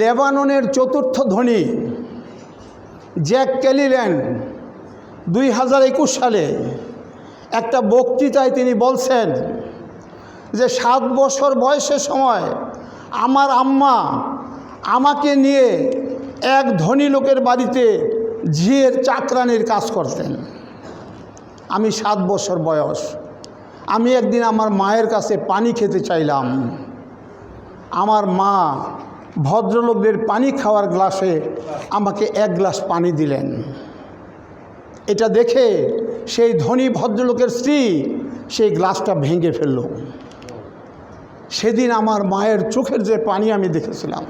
লেবাননের চতুর্থ ধনী, জ্যাক ক্যালিল্যান্ড, দুই হাজার একুশ সালে একটা বক্তৃতায় তিনি বলছেন যে, সাত বছর বয়সের সময় আমার আম্মা আমাকে নিয়ে এক ধনী লোকের বাড়িতে ঝিয়ের চাকরানির কাজ করতেন। আমি সাত বছর বয়স। আমি একদিন আমার মায়ের কাছে পানি খেতে চাইলাম। আমার মা ভদ্রলোকদের পানি খাওয়ার গ্লাসে আমাকে এক গ্লাস পানি দিলেন। এটা দেখে সেই ধনী ভদ্রলোকের স্ত্রী সেই গ্লাসটা ভেঙে ফেলল। সেদিন আমার মায়ের চোখের যে পানি আমি দেখেছিলাম,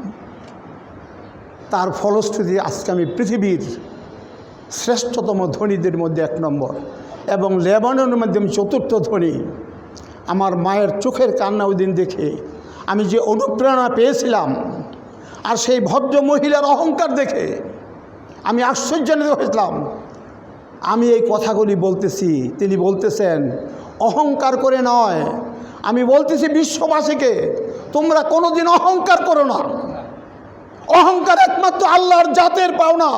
তার ফলশ্রুতি আজকে আমি পৃথিবীর শ্রেষ্ঠতম ধনীদের মধ্যে এক নম্বর এবং লেবাননের মধ্যে আমি চতুর্থ ধনী। আমার মায়ের চোখের কান্না ওই দিন দেখে আমি যে অনুপ্রেরণা পেয়েছিলাম আর সেই ভদ্র মহিলার অহংকার দেখে আমি আশ্চর্যান্বিত হয়েছিলাম। আমি এই কথাগুলি বলতেছি, তিনি বলতেছেন, অহংকার করে নয়। আমি বলতেছি বিশ্ববাসীকে, তোমরা কোনোদিন অহংকার করো না। অহংকার একমাত্র আল্লাহর জাতের পাওনা।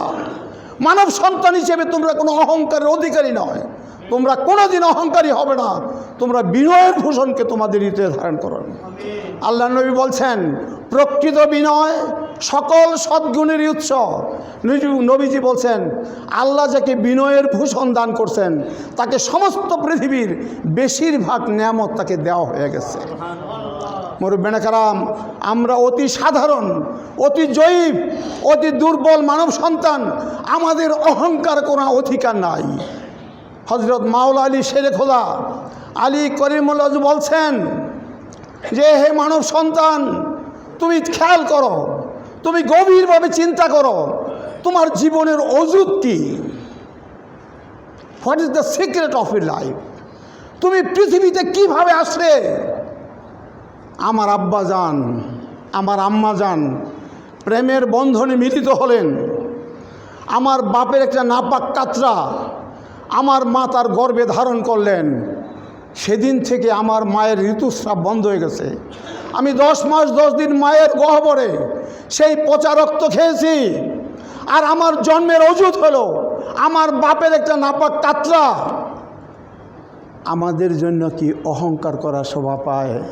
মানব সন্তান হিসেবে তোমরা কোনো অহংকারের অধিকারী নয়। তোমরা কোনোদিন অহংকারী হবে না। তোমরা বিনয়ের ভূষণকে তোমাদের হৃদয়ে ধারণ করো। আল্লাহ নবী বলছেন, প্রকৃত বিনয় সকল সদ্গুণেরই উৎস। নবী- নবীজি বলছেন, আল্লাহ যাকে বিনয়ের ভূষণ দান করছেন, তাকে সমস্ত পৃথিবীর বেশিরভাগ নিয়ামত তাকে দেওয়া হয়ে গেছে। মুরব্বেনা কারাম, আমরা অতি সাধারণ, অতি জয়ীব, অতি দুর্বল মানব সন্তান, আমাদের অহংকার কোনো অধিকার নাই। হজরত মাওলা আলী শেরে খোদা আলী করিমুল্লাহ বলছেন যে, হে মানব সন্তান, তুমি খেয়াল করো, তুমি গভীরভাবে চিন্তা করো, তোমার জীবনের অজুত কি? What is the secret of your life তুমি পৃথিবীতে কীভাবে আসলে? আমার আব্বা যান, আমার আম্মা যান, প্রেমের বন্ধনে মিলিত হলেন। আমার বাপের একটা নাপাক কাতরা আমার মা তার গর্বে ধারণ করলেন। সেদিন থেকে আমার মায়ের ঋতুস্রাব বন্ধ হয়ে গেছে। আমি দশ মাস, দশ দিন মায়ের গহবরে সেই পচা রক্ত খেয়েছি। আর আমার জন্মের অজুত হলো। আমার বাপের একটা নাপাক কাতরা। আমাদের জন্য কি অহংকার করা শোভা পায়?